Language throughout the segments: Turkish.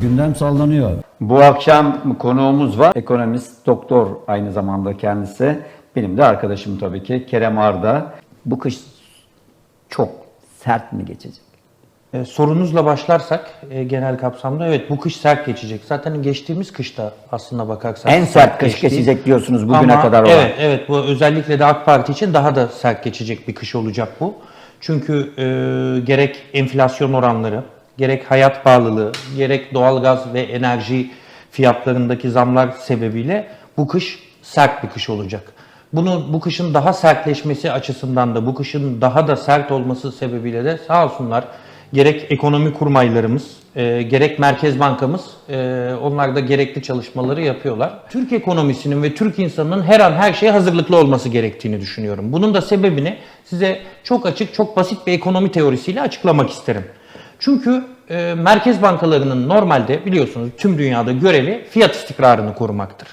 Gündem sallanıyor. Bu akşam konuğumuz var. Ekonomist, doktor aynı zamanda kendisi. Benim de arkadaşım tabii ki Kerem Arda. Bu kış çok sert mi geçecek? E, sorunuzla başlarsak e, genel kapsamda evet bu kış sert geçecek. Zaten geçtiğimiz kışta aslında bakarsak En sert kış geçti. geçecek diyorsunuz bugüne Ama kadar olan. Evet evet bu özellikle de AK Parti için daha da sert geçecek bir kış olacak bu. Çünkü e, gerek enflasyon oranları, gerek hayat pahalılığı, gerek doğalgaz ve enerji fiyatlarındaki zamlar sebebiyle bu kış sert bir kış olacak. Bunu bu kışın daha sertleşmesi açısından da bu kışın daha da sert olması sebebiyle de sağ olsunlar gerek ekonomi kurmaylarımız, e, gerek Merkez Bankamız e, onlar da gerekli çalışmaları yapıyorlar. Türk ekonomisinin ve Türk insanının her an her şeye hazırlıklı olması gerektiğini düşünüyorum. Bunun da sebebini size çok açık, çok basit bir ekonomi teorisiyle açıklamak isterim. Çünkü e, merkez bankalarının normalde biliyorsunuz tüm dünyada görevi fiyat istikrarını korumaktır.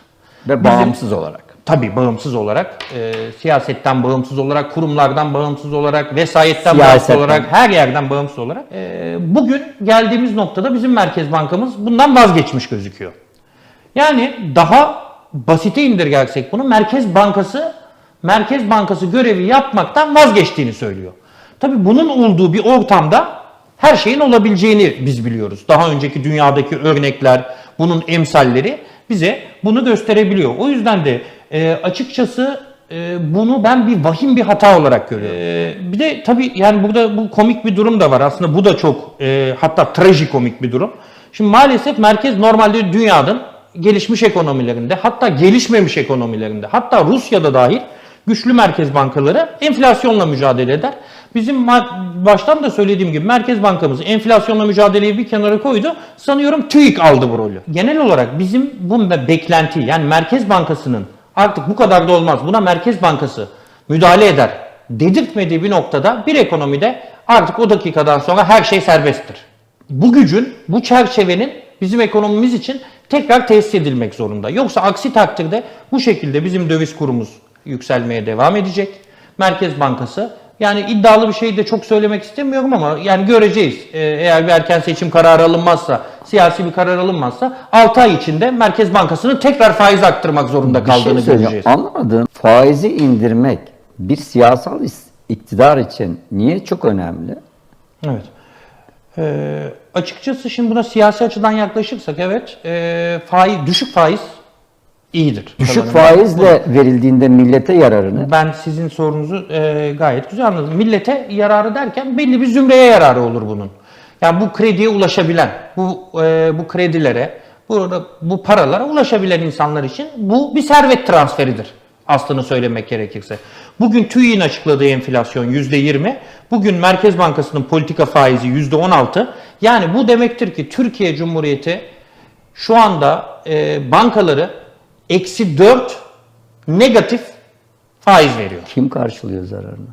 Ve Bizim- bağımsız olarak. Tabii bağımsız olarak, e, siyasetten bağımsız olarak, kurumlardan bağımsız olarak, vesayetten Siyasetten. bağımsız olarak, her yerden bağımsız olarak. e, bugün geldiğimiz noktada bizim Merkez Bankamız bundan vazgeçmiş gözüküyor. Yani daha basite indirgersek bunu Merkez Bankası Merkez Bankası görevi yapmaktan vazgeçtiğini söylüyor. Tabii bunun olduğu bir ortamda her şeyin olabileceğini biz biliyoruz. Daha önceki dünyadaki örnekler, bunun emsalleri bize bunu gösterebiliyor. O yüzden de e, açıkçası e, bunu ben bir vahim bir hata olarak görüyorum. E, bir de tabii yani burada bu komik bir durum da var. Aslında bu da çok e, hatta trajikomik bir durum. Şimdi maalesef merkez normalde dünyanın gelişmiş ekonomilerinde hatta gelişmemiş ekonomilerinde hatta Rusya'da dahil güçlü merkez bankaları enflasyonla mücadele eder. Bizim baştan da söylediğim gibi Merkez Bankamız enflasyonla mücadeleyi bir kenara koydu. Sanıyorum TÜİK aldı bu rolü. Genel olarak bizim bu be- beklenti yani Merkez Bankası'nın artık bu kadar da olmaz buna Merkez Bankası müdahale eder dedirtmediği bir noktada bir ekonomide artık o dakikadan sonra her şey serbesttir. Bu gücün, bu çerçevenin bizim ekonomimiz için tekrar tesis edilmek zorunda. Yoksa aksi takdirde bu şekilde bizim döviz kurumuz yükselmeye devam edecek. Merkez Bankası yani iddialı bir şey de çok söylemek istemiyorum ama yani göreceğiz. Ee, eğer bir erken seçim kararı alınmazsa, siyasi bir karar alınmazsa 6 ay içinde Merkez Bankası'nın tekrar faiz arttırmak zorunda Bir şey kaldığını söyleyeceğim. göreceğiz. Anlamadığım faizi indirmek bir siyasal iktidar için niye çok önemli? Evet. Ee, açıkçası şimdi buna siyasi açıdan yaklaşırsak evet e, faiz düşük faiz iyidir. Düşük faizle verildiğinde millete yararını Ben sizin sorunuzu e, gayet güzel anladım. Millete yararı derken belli bir zümreye yararı olur bunun. Yani bu krediye ulaşabilen, bu e, bu kredilere, bu, bu paralara ulaşabilen insanlar için bu bir servet transferidir. Aslını söylemek gerekirse. Bugün TÜİ'nin açıkladığı enflasyon %20, bugün Merkez Bankası'nın politika faizi %16. Yani bu demektir ki Türkiye Cumhuriyeti şu anda e, bankaları eksi 4 negatif faiz veriyor. kim karşılıyor zararını?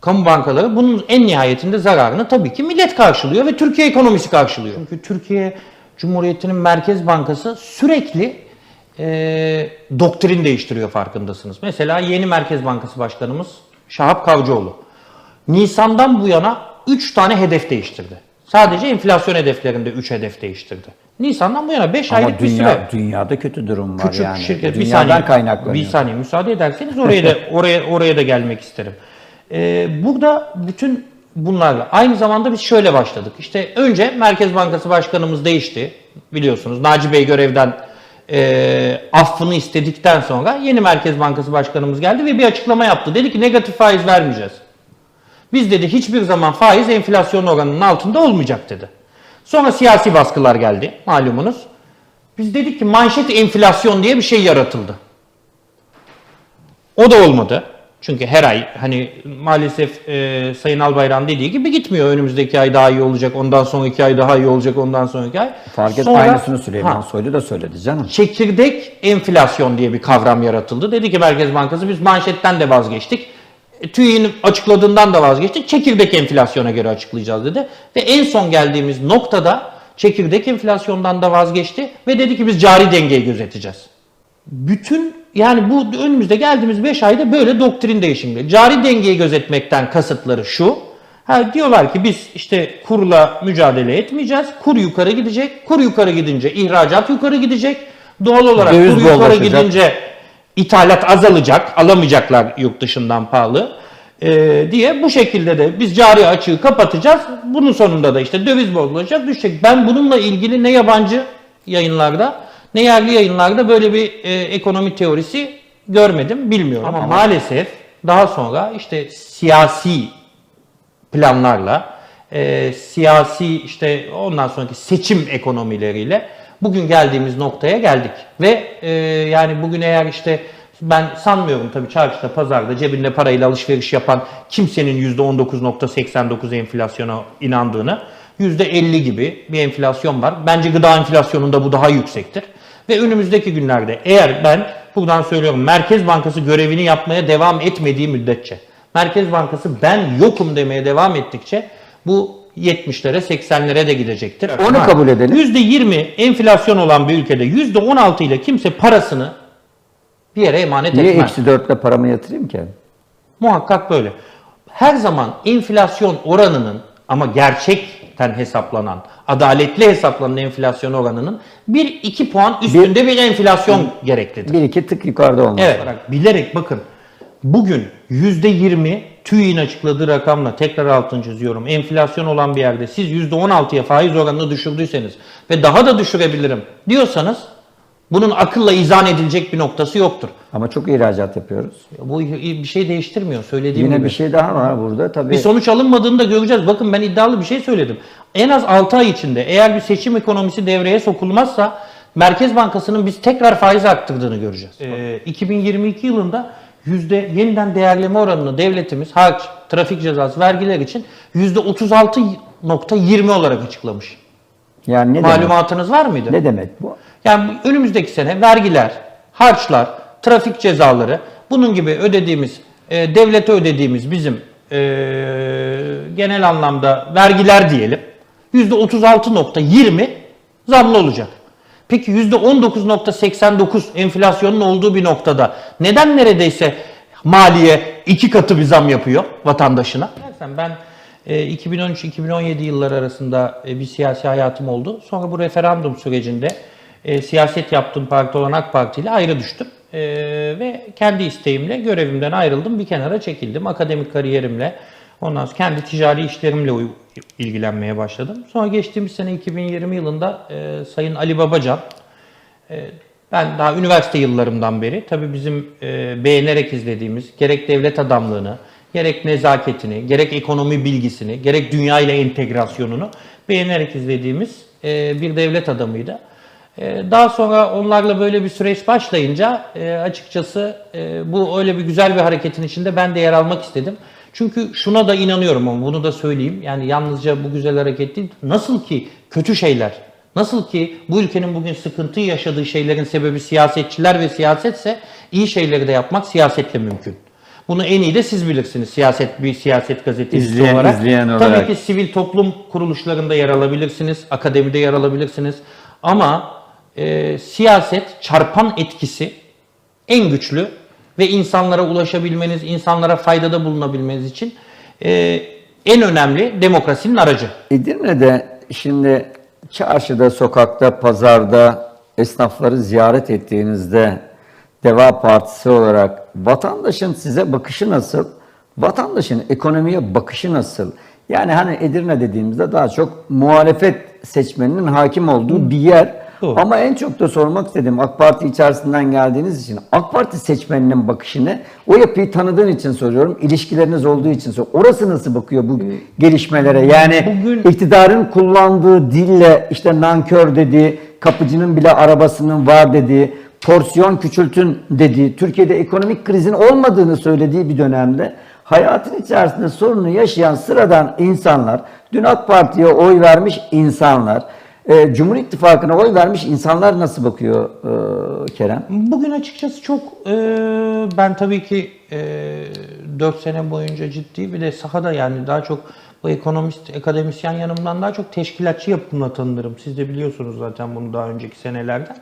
Kamu bankaları bunun en nihayetinde zararını tabii ki millet karşılıyor ve Türkiye ekonomisi karşılıyor. Çünkü Türkiye Cumhuriyeti'nin Merkez Bankası sürekli e, doktrin değiştiriyor farkındasınız. Mesela yeni Merkez Bankası Başkanımız Şahap Kavcıoğlu. Nisan'dan bu yana 3 tane hedef değiştirdi. Sadece enflasyon hedeflerinde 3 hedef değiştirdi. Nisan'dan bu yana 5 Ama aylık bir süre. dünya, dünyada kötü durum var Küçük yani. şirket bir saniye kaynaklanıyor. bir saniye müsaade ederseniz oraya da oraya oraya da gelmek isterim. Ee, burada bütün bunlarla aynı zamanda biz şöyle başladık. İşte önce Merkez Bankası Başkanımız değişti biliyorsunuz. Naci Bey görevden e, affını istedikten sonra yeni Merkez Bankası Başkanımız geldi ve bir açıklama yaptı. Dedi ki negatif faiz vermeyeceğiz. Biz dedi hiçbir zaman faiz enflasyon oranının altında olmayacak dedi. Sonra siyasi baskılar geldi malumunuz. Biz dedik ki manşet enflasyon diye bir şey yaratıldı. O da olmadı. Çünkü her ay hani maalesef e, Sayın Albayrak'ın dediği gibi gitmiyor. Önümüzdeki ay daha iyi olacak, ondan sonraki ay daha iyi olacak, ondan sonraki ay. Fark et Sonra- aynısını Süleyman Ha, Soylu da söyledi canım. çekirdek enflasyon diye bir kavram yaratıldı. Dedi ki Merkez Bankası biz manşetten de vazgeçtik. E, TÜİ'nin açıkladığından da vazgeçtik. Çekirdek enflasyona göre açıklayacağız dedi. Ve en son geldiğimiz noktada çekirdek enflasyondan da vazgeçti ve dedi ki biz cari dengeyi gözeteceğiz. Bütün yani bu önümüzde geldiğimiz 5 ayda böyle doktrin değişimleri. Cari dengeyi gözetmekten kasıtları şu. Ha, diyorlar ki biz işte kurla mücadele etmeyeceğiz. Kur yukarı gidecek. Kur yukarı gidince ihracat yukarı gidecek. Doğal olarak Döviz kur yukarı gidince ithalat azalacak. Alamayacaklar yurt dışından pahalı. Ee, diye bu şekilde de biz cari açığı kapatacağız. Bunun sonunda da işte döviz bozulacak, düşecek. Ben bununla ilgili ne yabancı yayınlarda ne yerli yayınlarda böyle bir e, ekonomi teorisi görmedim, bilmiyorum. Ama maalesef daha sonra işte siyasi planlarla, e, siyasi işte ondan sonraki seçim ekonomileriyle bugün geldiğimiz noktaya geldik. Ve e, yani bugün eğer işte ben sanmıyorum tabii çarşıda, pazarda cebinde parayla alışveriş yapan kimsenin %19.89 enflasyona inandığını, %50 gibi bir enflasyon var. Bence gıda enflasyonunda bu daha yüksektir. Ve önümüzdeki günlerde eğer ben buradan söylüyorum Merkez Bankası görevini yapmaya devam etmediği müddetçe Merkez Bankası ben yokum demeye devam ettikçe bu 70'lere 80'lere de gidecektir. Onu kabul edelim. %20 enflasyon olan bir ülkede %16 ile kimse parasını bir yere emanet Niye etmez. eksi dörtle paramı yatırayım ki? Muhakkak böyle. Her zaman enflasyon oranının ama gerçekten hesaplanan, adaletli hesaplanan enflasyon oranının 1-2 puan üstünde bir, enflasyon gereklidir. Bir iki tık yukarıda olması. Evet. Bilerek bakın. Bugün %20 TÜİ'nin açıkladığı rakamla tekrar altını çiziyorum. Enflasyon olan bir yerde siz %16'ya faiz oranını düşürdüyseniz ve daha da düşürebilirim diyorsanız bunun akılla izah edilecek bir noktası yoktur. Ama çok ihracat yapıyoruz. Bu bir şey değiştirmiyor söylediğim Yine gibi. bir şey daha var burada tabii. Bir sonuç alınmadığını da göreceğiz. Bakın ben iddialı bir şey söyledim. En az 6 ay içinde eğer bir seçim ekonomisi devreye sokulmazsa Merkez Bankası'nın biz tekrar faiz arttırdığını göreceğiz. Ee, 2022 yılında yüzde yeniden değerleme oranını devletimiz harç, trafik cezası, vergiler için yüzde 36.20 olarak açıklamış. yani ne demek? Malumatınız var mıydı? Ne demek bu? Yani önümüzdeki sene vergiler, harçlar, trafik cezaları, bunun gibi ödediğimiz, e, devlete ödediğimiz bizim e, genel anlamda vergiler diyelim, %36.20 zamlı olacak. Peki %19.89 enflasyonun olduğu bir noktada neden neredeyse maliye iki katı bir zam yapıyor vatandaşına? Dersen ben e, 2013-2017 yılları arasında e, bir siyasi hayatım oldu. Sonra bu referandum sürecinde e, siyaset yaptığım parti olan AK Parti ile ayrı düştüm. E, ve kendi isteğimle görevimden ayrıldım. Bir kenara çekildim. Akademik kariyerimle, ondan sonra kendi ticari işlerimle ilgilenmeye başladım. Sonra geçtiğimiz sene 2020 yılında e, Sayın Ali Babacan, e, ben daha üniversite yıllarımdan beri tabii bizim e, beğenerek izlediğimiz gerek devlet adamlığını, gerek nezaketini, gerek ekonomi bilgisini, gerek dünya ile entegrasyonunu beğenerek izlediğimiz e, bir devlet adamıydı. E, Daha sonra onlarla böyle bir süreç başlayınca e, açıkçası e, bu öyle bir güzel bir hareketin içinde ben de yer almak istedim. Çünkü şuna da inanıyorum ama bunu da söyleyeyim. Yani yalnızca bu güzel hareket değil. Nasıl ki kötü şeyler, nasıl ki bu ülkenin bugün sıkıntı yaşadığı şeylerin sebebi siyasetçiler ve siyasetse iyi şeyleri de yapmak siyasetle mümkün. Bunu en iyi de siz bilirsiniz siyaset bir siyaset gazetecisi İzleyen- olarak. izleyen Tabii olarak. ki sivil toplum kuruluşlarında yer alabilirsiniz, akademide yer alabilirsiniz. Ama e, siyaset çarpan etkisi en güçlü ve insanlara ulaşabilmeniz, insanlara faydada bulunabilmeniz için e, en önemli demokrasinin aracı. Edirne'de şimdi çarşıda, sokakta, pazarda esnafları ziyaret ettiğinizde Deva Partisi olarak vatandaşın size bakışı nasıl? Vatandaşın ekonomiye bakışı nasıl? Yani hani Edirne dediğimizde daha çok muhalefet seçmeninin hakim olduğu bir yer. Doğru. Ama en çok da sormak istediğim AK Parti içerisinden geldiğiniz için AK Parti seçmeninin bakışını o yapıyı tanıdığın için soruyorum. ilişkileriniz olduğu için soruyorum. Orası nasıl bakıyor bu gelişmelere? Yani Bugün- iktidarın kullandığı dille işte nankör dedi, kapıcının bile arabasının var dediği, porsiyon küçültün dediği, Türkiye'de ekonomik krizin olmadığını söylediği bir dönemde hayatın içerisinde sorunu yaşayan sıradan insanlar, dün AK Parti'ye oy vermiş insanlar, e, Cumhur İttifakı'na oy vermiş insanlar nasıl bakıyor e, Kerem? Bugün açıkçası çok e, ben tabii ki e, 4 sene boyunca ciddi bir de sahada yani daha çok bu ekonomist, akademisyen yanımdan daha çok teşkilatçı yapımla tanınırım. Siz de biliyorsunuz zaten bunu daha önceki senelerden.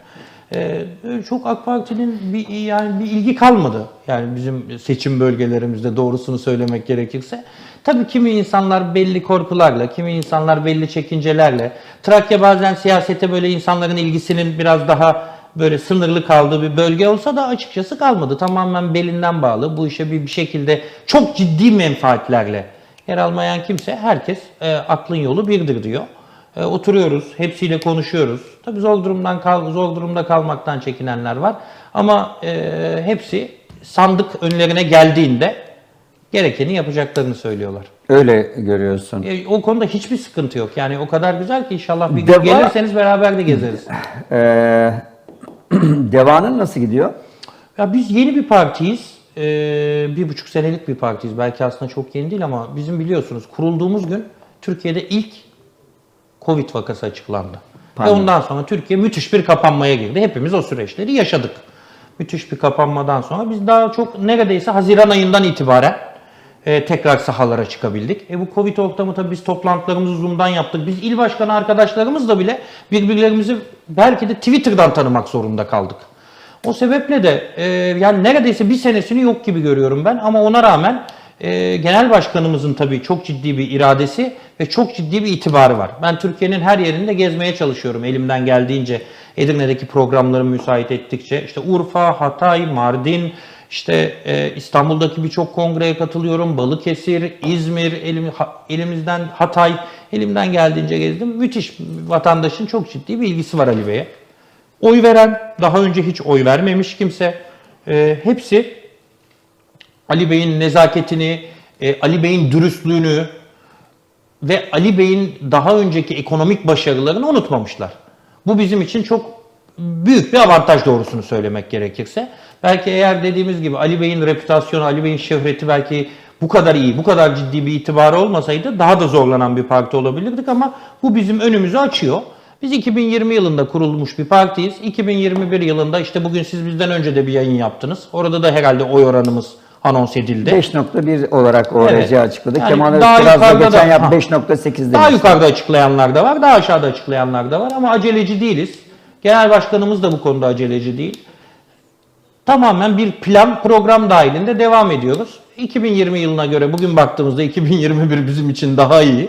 Ee, çok AK Parti'nin bir yani bir ilgi kalmadı. Yani bizim seçim bölgelerimizde doğrusunu söylemek gerekirse. Tabii kimi insanlar belli korkularla, kimi insanlar belli çekincelerle. Trakya bazen siyasete böyle insanların ilgisinin biraz daha böyle sınırlı kaldığı bir bölge olsa da açıkçası kalmadı. Tamamen belinden bağlı. Bu işe bir, bir şekilde çok ciddi menfaatlerle yer almayan kimse herkes e, aklın yolu birdir diyor. E, oturuyoruz, hepsiyle konuşuyoruz. Tabii zor durumdan kal zor durumda kalmaktan çekinenler var. Ama e, hepsi sandık önlerine geldiğinde gerekeni yapacaklarını söylüyorlar. Öyle görüyorsun. E, o konuda hiçbir sıkıntı yok. Yani o kadar güzel ki inşallah bir gün Deva- gelirseniz beraber de gezeriz. Ee, devanın nasıl gidiyor? Ya biz yeni bir partiyiz. Ee, bir buçuk senelik bir partiyiz. Belki aslında çok yeni değil ama bizim biliyorsunuz kurulduğumuz gün Türkiye'de ilk Covid vakası açıklandı. Pandemi. Ve ondan sonra Türkiye müthiş bir kapanmaya girdi. Hepimiz o süreçleri yaşadık. Müthiş bir kapanmadan sonra biz daha çok neredeyse Haziran ayından itibaren e, tekrar sahalara çıkabildik. E bu Covid ortamı tabii biz toplantılarımızı Zoom'dan yaptık. Biz il başkanı arkadaşlarımızla bile birbirlerimizi belki de Twitter'dan tanımak zorunda kaldık. O sebeple de e, yani neredeyse bir senesini yok gibi görüyorum ben ama ona rağmen e, genel başkanımızın tabii çok ciddi bir iradesi ve çok ciddi bir itibarı var. Ben Türkiye'nin her yerinde gezmeye çalışıyorum elimden geldiğince. Edirne'deki programlarım müsait ettikçe işte Urfa, Hatay, Mardin, işte e, İstanbul'daki birçok kongreye katılıyorum. Balıkesir, İzmir, elim, elimizden Hatay, elimden geldiğince gezdim. Müthiş vatandaşın çok ciddi bir ilgisi var Ali Bey'e. Oy veren, daha önce hiç oy vermemiş kimse. e, hepsi Ali Bey'in nezaketini, e, Ali Bey'in dürüstlüğünü ve Ali Bey'in daha önceki ekonomik başarılarını unutmamışlar. Bu bizim için çok büyük bir avantaj doğrusunu söylemek gerekirse. Belki eğer dediğimiz gibi Ali Bey'in reputasyonu, Ali Bey'in şöhreti belki bu kadar iyi, bu kadar ciddi bir itibarı olmasaydı daha da zorlanan bir parti olabilirdik ama bu bizim önümüzü açıyor. Biz 2020 yılında kurulmuş bir partiyiz. 2021 yılında işte bugün siz bizden önce de bir yayın yaptınız. Orada da herhalde oy oranımız anons edildi. 5.1 olarak ORC Evet. açıkladı. Yani Kemal daha yukarıda geçen yap Ha. 5.8 Daha demiş. yukarıda açıklayanlar da var, daha aşağıda açıklayanlar da var ama aceleci değiliz. Genel başkanımız da bu konuda aceleci değil. Tamamen bir plan, program dahilinde devam ediyoruz. 2020 yılına göre bugün baktığımızda 2021 bizim için daha iyi.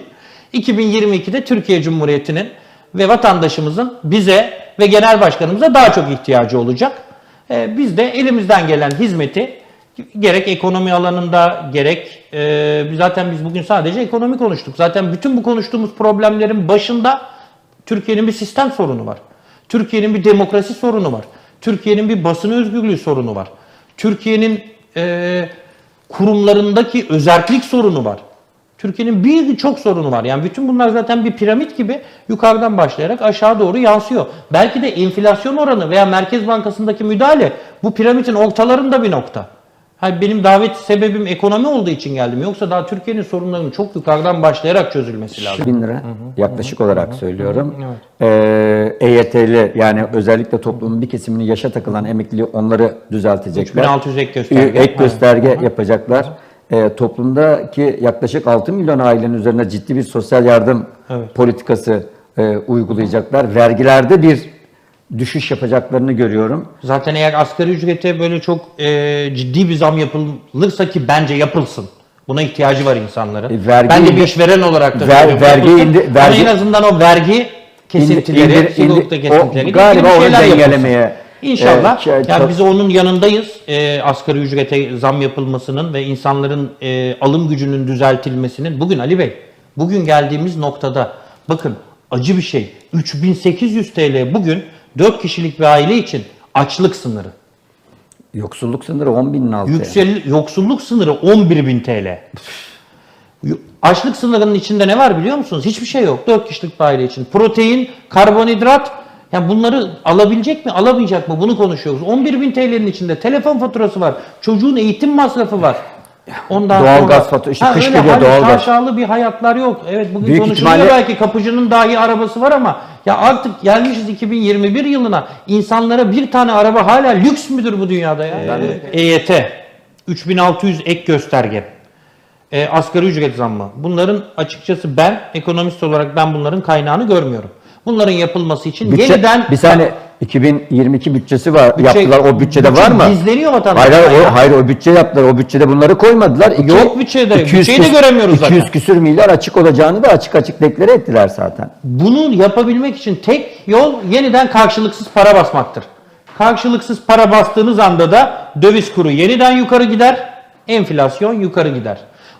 2022'de Türkiye Cumhuriyeti'nin ve vatandaşımızın bize ve genel başkanımıza daha çok ihtiyacı olacak. Ee, biz de elimizden gelen hizmeti gerek ekonomi alanında gerek e, zaten biz bugün sadece ekonomi konuştuk. Zaten bütün bu konuştuğumuz problemlerin başında Türkiye'nin bir sistem sorunu var. Türkiye'nin bir demokrasi sorunu var. Türkiye'nin bir basın özgürlüğü sorunu var. Türkiye'nin e, kurumlarındaki özerklik sorunu var. Türkiye'nin birçok sorunu var. Yani bütün bunlar zaten bir piramit gibi yukarıdan başlayarak aşağı doğru yansıyor. Belki de enflasyon oranı veya Merkez Bankası'ndaki müdahale bu piramitin ortalarında bir nokta. Ha, benim davet sebebim ekonomi olduğu için geldim. Yoksa daha Türkiye'nin sorunlarının çok yukarıdan başlayarak çözülmesi lazım. 1000 lira yaklaşık olarak söylüyorum. Ee, EYT'li yani özellikle toplumun bir kesimini yaşa takılan emekliliği onları düzeltecekler. 3600 ek gösterge. Ek gösterge yapacaklar. Ee, toplumdaki yaklaşık 6 milyon ailenin üzerine ciddi bir sosyal yardım Evet. politikası e, uygulayacaklar. Vergilerde bir düşüş yapacaklarını görüyorum. Zaten eğer asgari ücrete böyle çok e, ciddi bir zam yapılırsa ki bence yapılsın. Buna ihtiyacı var insanların. E, vergi ben de bir işveren olarak da Ver- vergi Ama vergi- en azından o vergi kesintileri, İndir- indir- kesintileri o galiba onu yapılsın. dengelemeye, İnşallah. e, ç- yani çok- biz onun yanındayız. E, asgari ücrete zam yapılmasının ve insanların e, alım gücünün düzeltilmesinin. Bugün Ali Bey, bugün geldiğimiz noktada bakın acı bir şey. 3800 TL bugün 4 kişilik bir aile için açlık sınırı. Yoksulluk sınırı 10 binin altı. Yüksel, yoksulluk sınırı 11.000 TL. Yu- Açlık sınırının içinde ne var biliyor musunuz? Hiçbir şey yok. 4 kişilik bir aile için. Protein, karbonhidrat, yani bunları alabilecek mi, alamayacak mı? Bunu konuşuyoruz. 11.000 TL'nin içinde telefon faturası var. Çocuğun eğitim masrafı var. Ondan Doğalgaz sonra- faturası, işte Ha, kış öyle geliyor, hani doğalgaz. Şaşalı bir hayatlar yok. Evet bugün Büyük konuşuluyor ihtimalle- belki kapıcının dahi arabası var ama ya artık gelmişiz 2021 yılına insanlara bir tane araba hala lüks müdür bu dünyada ya? EYT 3600 ek gösterge. E, asgari ücret zammı. Bunların açıkçası ben ekonomist olarak ben bunların kaynağını görmüyorum. Bunların yapılması için Bütçe- yeniden bir saniye 2022 bütçesi var Bütçe- yaptılar. O bütçede bütçe var mı? gizleniyor vatandaştan Hayır, hayır, o, hayır o bütçe yaptılar. O bütçede bunları koymadılar. İki- Yok bütçede. 200 Bütçeyi de göremiyoruz 200 zaten. küsür milyar açık olacağını da açık açık deklare ettiler zaten. Bunu yapabilmek için tek yol yeniden karşılıksız para basmaktır. Karşılıksız para bastığınız anda da döviz kuru yeniden yukarı gider, enflasyon yukarı gider.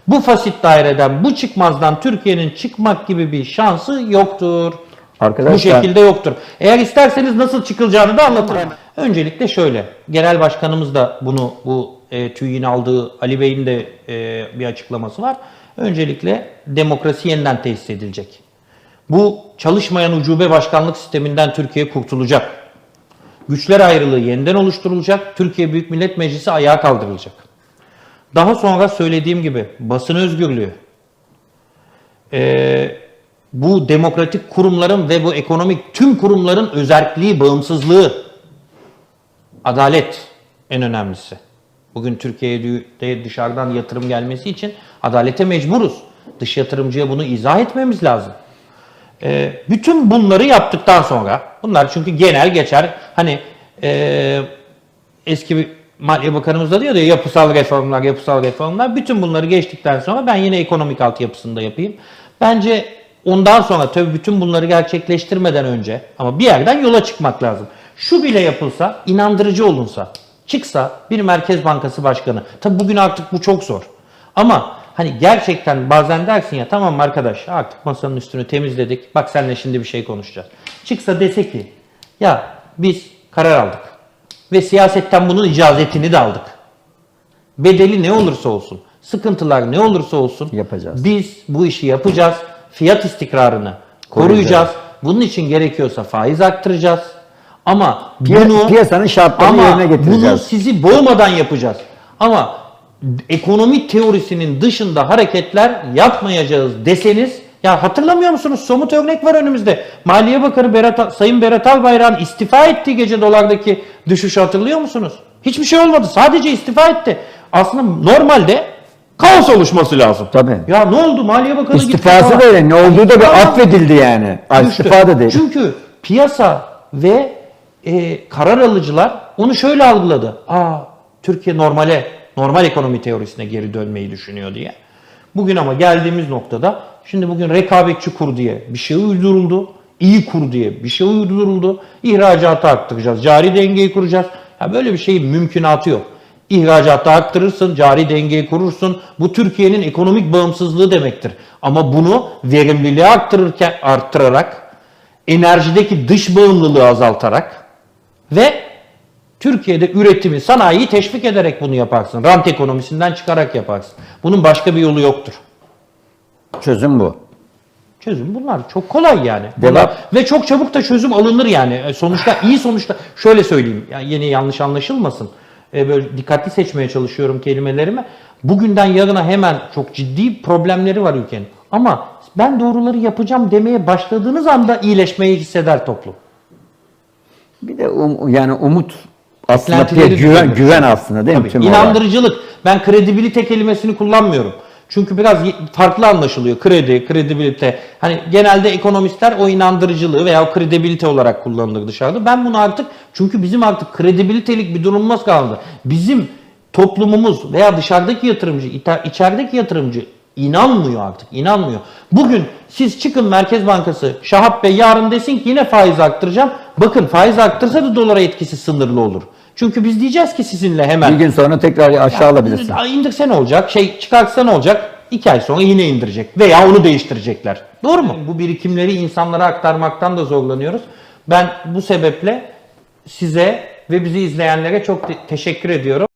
Bu fasit daireden, bu çıkmazdan Türkiye'nin çıkmak gibi bir şansı yoktur. Arkadaşlar Bu şekilde yoktur. Eğer isterseniz nasıl çıkılacağını da anlatırım. Öncelikle şöyle, Genel Başkanımız da bunu bu e, TÜİ'nin aldığı Ali Bey'in de e, bir açıklaması var. Öncelikle demokrasi yeniden tesis edilecek. Bu çalışmayan ucube başkanlık sisteminden Türkiye kurtulacak. Güçler ayrılığı yeniden oluşturulacak. Türkiye Büyük Millet Meclisi ayağa kaldırılacak. Daha sonra söylediğim gibi basın özgürlüğü, ee, bu demokratik kurumların ve bu ekonomik tüm kurumların özerkliği, bağımsızlığı, adalet en önemlisi. Bugün Türkiye'ye dışarıdan yatırım gelmesi için adalete mecburuz. Dış yatırımcıya bunu izah etmemiz lazım. Ee, bütün bunları yaptıktan sonra, bunlar çünkü genel geçer, hani ee, eski bir Maliye Bakanımız da diyor ya yapısal reformlar, yapısal reformlar. Bütün bunları geçtikten sonra ben yine ekonomik altyapısını da yapayım. Bence ondan sonra tabii bütün bunları gerçekleştirmeden önce ama bir yerden yola çıkmak lazım. Şu bile yapılsa, inandırıcı olunsa, çıksa bir Merkez Bankası Başkanı. Tabii bugün artık bu çok zor. Ama hani gerçekten bazen dersin ya tamam arkadaş artık masanın üstünü temizledik. Bak seninle şimdi bir şey konuşacağız. Çıksa dese ki ya biz karar aldık. Ve siyasetten bunun icazetini de aldık. Bedeli ne olursa olsun, sıkıntılar ne olursa olsun Yapacağız. biz bu işi yapacağız. Fiyat istikrarını koruyacağız. Koruyacağız. Bunun için gerekiyorsa faiz arttıracağız. Ama bunu piyasanın şartlarını ama yerine getireceğiz. bunu sizi boğmadan yapacağız. Ama ekonomi teorisinin dışında hareketler yapmayacağız deseniz ya hatırlamıyor musunuz? Somut örnek var önümüzde. Maliye Bakanı Berat, Sayın Berat Albayrak'ın istifa ettiği gece dolardaki düşüşü hatırlıyor musunuz? Hiçbir şey olmadı. Sadece istifa etti. Aslında normalde kaos oluşması lazım. Tabii. Ya ne oldu? Maliye Bakanı gitti İstifası falan. da öyle. Ne olduğu da bir affedildi yani. Ay, Düştü. İstifa da değil. Çünkü piyasa ve e, karar alıcılar onu şöyle algıladı. Aa Türkiye normale, normal ekonomi teorisine geri dönmeyi düşünüyor diye. Bugün ama geldiğimiz noktada şimdi bugün rekabetçi kur diye bir şey uyduruldu. iyi kur diye bir şey uyduruldu. İhracatı arttıracağız. Cari dengeyi kuracağız. Ya böyle bir şeyin mümkünatı yok. İhracatı arttırırsın, cari dengeyi kurursun. Bu Türkiye'nin ekonomik bağımsızlığı demektir. Ama bunu verimliliği arttırırken arttırarak enerjideki dış bağımlılığı azaltarak ve Türkiye'de üretimi, sanayiyi teşvik ederek bunu yaparsın. Rant ekonomisinden çıkarak yaparsın. Bunun başka bir yolu yoktur. Çözüm bu. Çözüm bunlar. Çok kolay yani. Bunlar- Ve çok çabuk da çözüm alınır yani. E, Sonuçta iyi sonuçta. Şöyle söyleyeyim. Yani yeni yanlış anlaşılmasın. E, böyle dikkatli seçmeye çalışıyorum kelimelerimi. Bugünden yarına hemen çok ciddi problemleri var ülkenin. Ama ben doğruları yapacağım demeye başladığınız anda iyileşmeyi hisseder toplum. Bir de um- yani umut aslında güven, güven aslında değil mi? Tabii, Tüm olay? İnandırıcılık. Ben kredibilite kelimesini kullanmıyorum. Çünkü biraz farklı anlaşılıyor. Kredi, kredibilite. Hani genelde ekonomistler o inandırıcılığı veya o kredibilite olarak kullanılır dışarıda. Ben bunu artık çünkü bizim artık kredibilitelik bir durumumuz kaldı. Bizim toplumumuz veya dışarıdaki yatırımcı, içerideki yatırımcı inanmıyor artık. inanmıyor. Bugün siz çıkın Merkez Bankası Şahap Bey yarın desin ki yine faiz arttıracağım. Bakın faiz arttırsa da dolara etkisi sınırlı olur. Çünkü biz diyeceğiz ki sizinle hemen Bir gün sonra tekrar aşağı alabilirsin. ya, indirse ne olacak? Şey çıkartsa ne olacak? İki ay sonra yine indirecek. Veya onu değiştirecekler. Doğru mu? Bu birikimleri insanlara aktarmaktan da zorlanıyoruz. Ben bu sebeple size ve bizi izleyenlere çok te- teşekkür ediyorum.